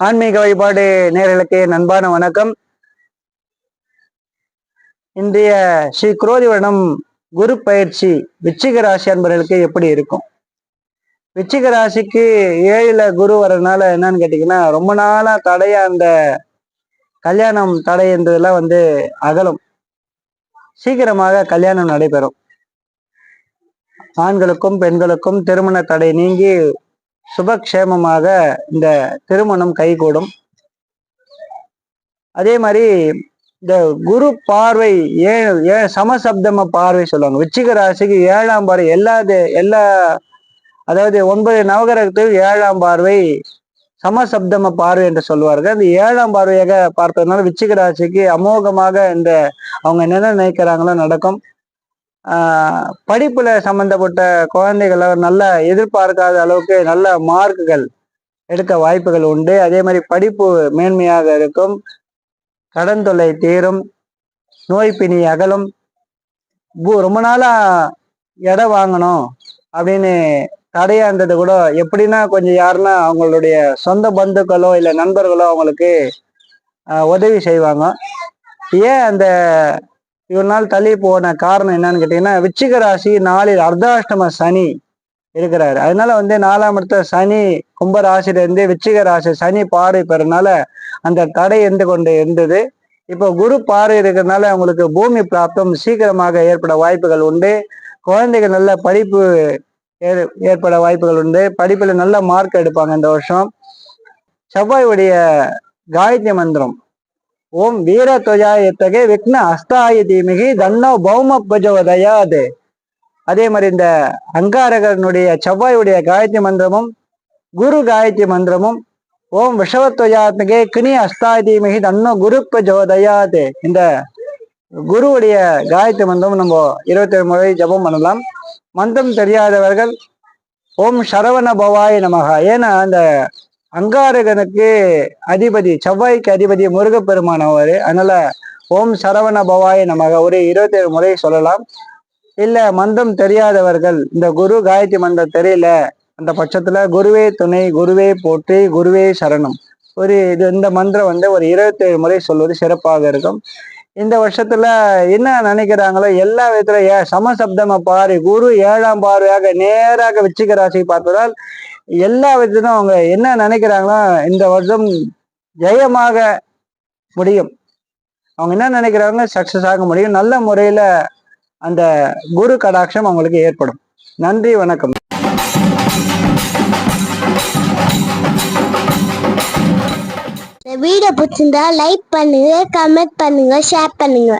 ஆன்மீக வழிபாடு நேர்களுக்கு நண்பான வணக்கம். இன்றைய ஸ்ரீ குரோதி வருடம் குரு பயிற்சி விச்சிக ராசி அன்பர்களுக்கு எப்படி இருக்கும்? விச்சிக ராசிக்கு ஏழுல குரு வர்றதுனால என்னன்னு கேட்டீங்கன்னா ரொம்ப நாளா தடையா அந்த கல்யாணம் தடை என்றதெல்லாம் வந்து அகலும். சீக்கிரமாக கல்யாணம் நடைபெறும். ஆண்களுக்கும் பெண்களுக்கும் திருமண தடை நீங்கி சுபக்ஷேமமாக இந்த திருமணம் கைகூடும். அதே மாதிரி இந்த குரு பார்வை ஏழு ஏ சமசப்தம பார்வை சொல்லுவாங்க. விச்சிக ராசிக்கு ஏழாம் பார்வை எல்லா எல்லா அதாவது ஒன்பது நவகிரகத்துக்கு ஏழாம் பார்வை சமசப்தம பார்வை என்று சொல்லுவார்கள். அந்த ஏழாம் பார்வையாக பார்ப்பதனால விச்சிக ராசிக்கு அமோகமாக இந்த அவங்க என்னென்ன நினைக்கிறாங்களோ நடக்கும். படிப்புல சம்பந்தப்பட்ட குழந்தைகளை நல்ல எதிர்பார்க்காத அளவுக்கு நல்ல மார்க்குகள் எடுக்க வாய்ப்புகள் உண்டு. அதே மாதிரி படிப்பு மேன்மையாக இருக்கும். கடன் தொல்லை தீரும். நோய் பிணி அகலும் ரொம்ப நாளா இடம் வாங்கணும் அப்படின்னு தடையா இருந்தது கூட எப்படின்னா கொஞ்சம் யாருன்னா அவங்களுடைய சொந்த பந்துக்களோ இல்லை நண்பர்களோ அவங்களுக்கு உதவி செய்வாங்க. ஏன் அந்த இவ்வளவு நாள் தள்ளி போன காரணம் என்னன்னு கேட்டீங்கன்னா விச்சிக ராசி நாளில் அர்த்தாஷ்டம சனி இருக்கிறாரு. அதனால வந்து நாலாம் இடத்த சனி கும்ப ராசியில இருந்து விச்சிக ராசி சனி பார்வை பெறனால அந்த தடை இருந்து கொண்டு இருந்தது. இப்போ குரு பார்வை இருக்கிறதுனால அவங்களுக்கு பூமி பிராப்தம் சீக்கிரமாக ஏற்பட வாய்ப்புகள் உண்டு. குழந்தைகள் நல்ல படிப்பு ஏற்பட வாய்ப்புகள் உண்டு. படிப்புல நல்ல மார்க் எடுப்பாங்க இந்த வருஷம். செவ்வாயுடைய காயத்ரி மந்திரம் ஓம் வீர துவஜாயத்தகே விக்ன அஸ்தாய தீமிகி தன்னோ பௌம பஜவதயாது. அதே மாதிரி இந்த அங்காரகனுடைய செவ்வாயுடைய காயத்ரி மந்திரமும் குரு காயத்ரி மந்திரமும் ஓம் விஷவத்வஜாத்மிகே கினி அஸ்தாய தீமிகி தன்னோ குரு பஜவதயாது. இந்த குருவுடைய காயத்ரி மந்திரம் நம்ம இருபத்தேழு முறை ஜெபம் பண்ணலாம். மந்திரம் தெரியாதவர்கள் ஓம் சரவண பவாய நமகா ஏன்னா அந்த அங்காரகனுக்கு அதிபதி செவ்வாய்க்கு அதிபதி முருகப்பெருமான் அவர் அதனால ஓம் சரவண பவாய நமக. ஒரு இருபத்தேழு முறை சொல்லலாம். இல்ல மந்தம் தெரியாதவர்கள் இந்த குரு காயத்ரி மந்திரம் தெரியல அந்த பட்சத்துல குருவே துணை குருவே போற்றி குருவே சரணம். ஒரு இது இந்த மந்திரம் வந்து ஒரு இருபத்தேழு முறை சொல்வது சிறப்பாக இருக்கும். இந்த வருஷத்துல என்ன நினைக்கிறாங்களோ எல்லா விதத்துல ஏ சமசப்தம பாரு குரு ஏழாம் பார்வையாக நேராக விச்சிக ராசி பார்ப்பதால் எல்லா விதத்திலும் அவங்க என்ன நினைக்கிறாங்களோ இந்த வருஷம் ஜெயமாக முடியும். அவங்க என்ன நினைக்கிறாங்க சக்சஸ் ஆக முடியும். நல்ல முறையில அந்த குரு கடாட்சம் அவங்களுக்கு ஏற்படும். நன்றி வணக்கம். வீடியோ பிடிச்சிருந்தா லைக் பண்ணுங்க கமெண்ட் பண்ணுங்க ஷேர் பண்ணுங்க.